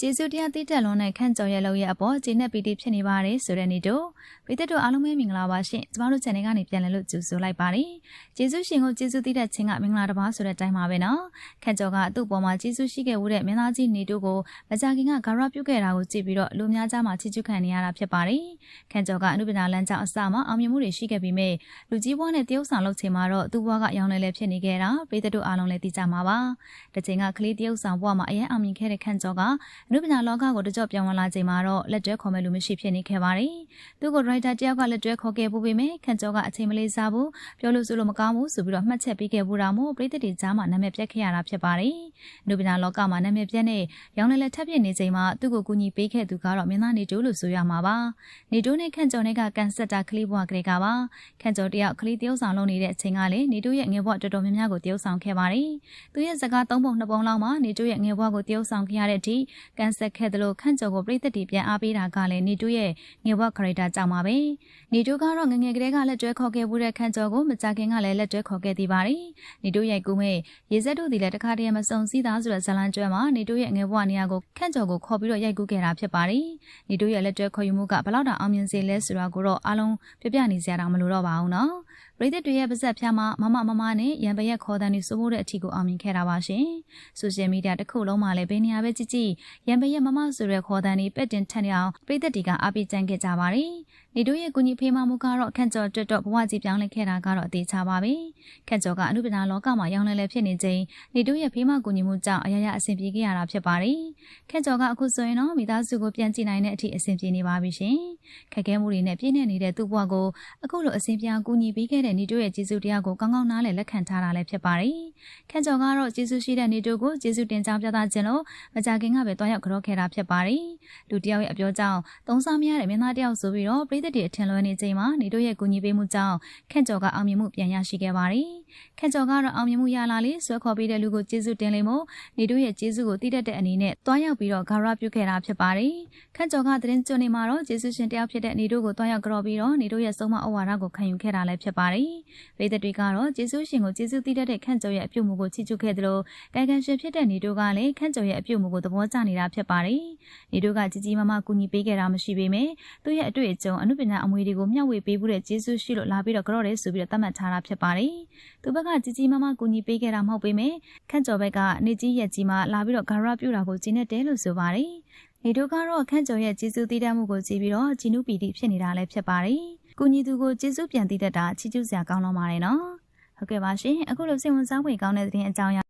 ကျေးဇူးတရားတည်တက်လွန်တဲ့ခန့်ကျော်ရဲ့လောက်ရဲ့အပေါ်ဂျင်းနဲ့ပီတီဖြစ်နေပါတယ်ဆိုတဲ့နေ့တို့ပရိသတ်တို့အားလုံးပဲမင်္ဂလာပါရှင်ကျမတို့ channel ကနေပြန်လည်လို့ကြိုဆိုလိုက်ပါတယ်ကျေးဇူးရှင်ကိုကျေးဇူးတည်တဲ့ခြင်းကမင်္ဂလာတစ်ပါးဆိုတဲ့အတိုင်းပါပဲနော်ခန့်ကျော်ကသူ့ပေါ်မှာကျေးဇူးရှိခဲ့မှုတဲ့မင်းသားကြီးနေတို့ကိုမကြခင်ကဂါရပြုခဲ့တာကိုကြည့်ပြီးတော့လူများကြားမှာချီးကျူးခံနေရတာဖြစ်ပါတယ်ခန့်ကျော်ကအနုပညာလမ်းကြောင်းအစမှာအောင်မြင်မှုတွေရှိခဲ့ပြီးမြဲလူကြီးဘွားနဲ့တရုတ်ဆောင်လုပ်ချိန်မှာတော့သူ့ဘွားကရောင်းလဲလဲဖြစ်နေခဲ့တာပရိသတ်တို့အားလုံးလည်းသိကြမှာပါတစ်ချိန်ကကလေးတရုတ်ဆောင်ဘွားမှာအရင်အောင်မြင်ခဲ့တဲ့ခန့်ကျော်ကအနုပညာလောကကိုတကြော့ပြောင်းဝင်လာချိန်မှာတော့လက်တွဲခေါ်မဲ့လူမရှိဖြစ်နေခဲ့ပါတယ်။သူ့ကိုဒရိုက်တာတယောက်ကလက်တွဲခေါ်ခဲ့ဖို့ပေမဲ့ခန့်ကျော်ကအချိန်မလေးစားဘူးပြောလို့ဆိုလို့မကောင်းဘူးဆိုပြီးတော့မှတ်ချက်ပေးခဲ့ဘူးတာမို့ပြည်သက်တွေကြားမှာနာမည်ပြက်ခဲ့ရတာဖြစ်ပါတယ်။နုပညာလောကမှာနာမည်ပြက်နဲ့ရောင်းလဲလဲထပ်ပြနေချိန်မှာသူ့ကိုကူညီပေးခဲ့သူကတော့မင်းသားနေတိုးလို့ဆိုရမှာပါ။နေတိုးနဲ့ခန့်ကျော်နဲ့ကကန်ဆက်တာကလေးဘွားကလေးကပါ။ခန့်ကျော်တယောက်ကလေးတယောက်ဆောင်လုပ်နေတဲ့အချိန်ကလည်းနေတိုးရဲ့ငယ်ဘွားတော်တော်များများကိုတယောက်ဆောင်ခဲ့ပါတယ်။သူရဲ့စကားသုံးပုံနှစ်ပုံလောက်မှာနေတိုးရဲ့ငယ်ဘွားကိုတယောက်ဆောင်ခဲ့ရတဲ့အထိကန်ဆက်ခဲ့တယ်လို့ခန့်ကျော်ကိုပြည်သက်တွေပြန်အားပေးတာကလည်းနေတူရဲ့ငယ်ဘဝခရိုက်တာကြောင့်ပါပဲနေတူကတော့ငငယ်ကလေးကလက်တွဲခေါ်ခဲ့မှုတဲ့ခန့်ကျော်ကိုမကြခင်ကလည်းလက်တွဲခေါ်ခဲ့သေးပါတယ်နေတူရဲ့ကူမဲ့ရေစက်တို့ဒီလည်းတခါတည်းမစုံစည်းသားဆိုတဲ့ဇလန်ကျွဲမှာနေတူရဲ့ငယ်ဘဝနေရာကိုခန့်ကျော်ကိုခေါ်ပြီးတော့ရိုက်ကူးခဲ့တာဖြစ်ပါတယ်နေတူရဲ့လက်တွဲခေါ်ယူမှုကဘလောက်တောင်အောင်မြင်စေလဲဆိုတာကိုတော့အားလုံးပြပြနေစရာတောင်မလိုတော့ပါဘူးနော်ပရိသတ်တွေရဲ့ပါဇက်ဖြားမှာမမမမနဲ့ရံပရက်ခေါ်တဲ့နေစိုးမိုးတဲ့အထီကိုအောင်မြင်ခဲ့တာပါရှင်ဆိုရှယ်မီဒီယာတစ်ခုလုံးမှာလည်းဘယ်နေရာပဲကြည့်ကြည့်ရံပရက်မမဆိုတဲ့ခေါ်တဲ့နေပက်တင်ထန်နေအောင်ပရိသတ်တွေကအားပေးကြံခဲ့ကြပါတယ်နေတို့ရဲ့ကုညီဖေးမမှုကတော့ခန့်ကျော်တွတ်တော့ဘဝကြီးပြောင်းလဲခဲ့တာကတော့အသေးချပါပဲခန့်ကျော်ကအနုပညာလောကမှာရောင်းလဲလဲဖြစ်နေချိန်နေတို့ရဲ့ဖေးမကုညီမှုကြောင့်အရရအဆင်ပြေခဲ့ရတာဖြစ်ပါတယ်ခန့်ကျော်ကအခုဆိုရင်တော့မိသားစုကိုပြန်ကြည့်နိုင်တဲ့အထိအဆင်ပြေနေပါပြီရှင်ခက်ခဲမှုတွေနဲ့ပြည့်နေနေတဲ့သူ့ဘဝကိုအခုလိုအဆင်ပြေအောင်ကူညီပေးခဲ့တဲ့နေတို့ရဲ့ကျေးဇူးတရားကိုကောင်းကောင်းနားလည်လက်ခံထားတာလည်းဖြစ်ပါတယ်ခန့်ကျော်ကတော့ကျေးဇူးရှိတဲ့နေတို့ကိုကျေးဇူးတင်ကြောင်းပြသခြင်းလို့မကြခင်ကပဲတွားရောက်ကြောခဲ့တာဖြစ်ပါတယ်လူတယောက်ရဲ့အပြောကြောင့်သုံးစားမရတဲ့မင်းသားတယောက်ဆိုပြီးတော့ပြည်သက်တွေအထင်လွဲနေချိန်မှာနေတို့ရဲ့ကူညီပေးမှုကြောင့်ခန့်ကျော်ကအောင်မြင်မှုပြန်ရရှိခဲ့ပါတယ်။ခန့်ကျော်ကတော့အောင်မြင်မှုရလာလေဆွဲခေါ်ပေးတဲ့လူကိုကျေးဇူးတင်လိမ့်မို့နေတို့ရဲ့ကျေးဇူးကိုတည်တတ်တဲ့အနေနဲ့တွားရောက်ပြီးတော့ဂါရပြုခဲ့တာဖြစ်ပါတယ်။ခန့်ကျော်ကသတင်းကျွနေမှာတော့ကျေးဇူးရှင်တယောက်ဖြစ်တဲ့နေတို့ကိုတွားရောက်ကြော်ပြီးတော့နေတို့ရဲ့ဆုံးမဩဝါဒကိုခံယူခဲ့တာလည်းဖြစ်ပါတယ်။ပြည်သက်တွေကတော့ကျေးဇူးရှင်ကိုကျေးဇူးတည်တတ်တဲ့ခန့်ကျော်ရဲ့အပြုမှုကိုချီးကျူးခဲ့သလိုကာယကံရှင်ဖြစ်တဲ့နေတို့ကလည်းခန့်ကျော်ရဲ့အပြုမှုကိုသဘောကျနေတာဖြစ်ပါတယ်။နေတို့ကကြီးကြီးမားမားကူညီပေးခဲ့တာမရှိပေမဲ့သူ့ရဲ့အတွေ့အကြုံအမှုပညာအမွေတွေကိုမျှဝေပေးမှုတဲ့ကျေးဇူးရှိလို့လာပြီးတော့ကြော့တယ်ဆိုပြီးတော့သတ်မှတ်ထားတာဖြစ်ပါတယ်။သူဘက်ကကြီးကြီးမားမားကူညီပေးခဲ့တာမဟုတ်ပေမဲ့ခန့်ကျော်ဘက်ကနေကြီးရက်ကြီးမှလာပြီးတော့ဂါရပြူတာကိုကျင်းနေတယ်လို့ဆိုပါတယ်။နေတို့ကတော့ခန့်ကျော်ရဲ့ကျေးဇူးတည်တတ်မှုကိုကြည့်ပြီးတော့ဂျီနုပီတီဖြစ်နေတာလည်းဖြစ်ပါတယ်။ ကူညီသူကိုကျေးဇူးပြန်တည်တတ်တာချီးကျူးစရာကောင်းတော့ပါတယ်နော်။ဟုတ်ကဲ့ပါရှင်အခုလိုစိတ်ဝင်စားဖွယ်ကောင်းတဲ့သတင်းအကြောင်း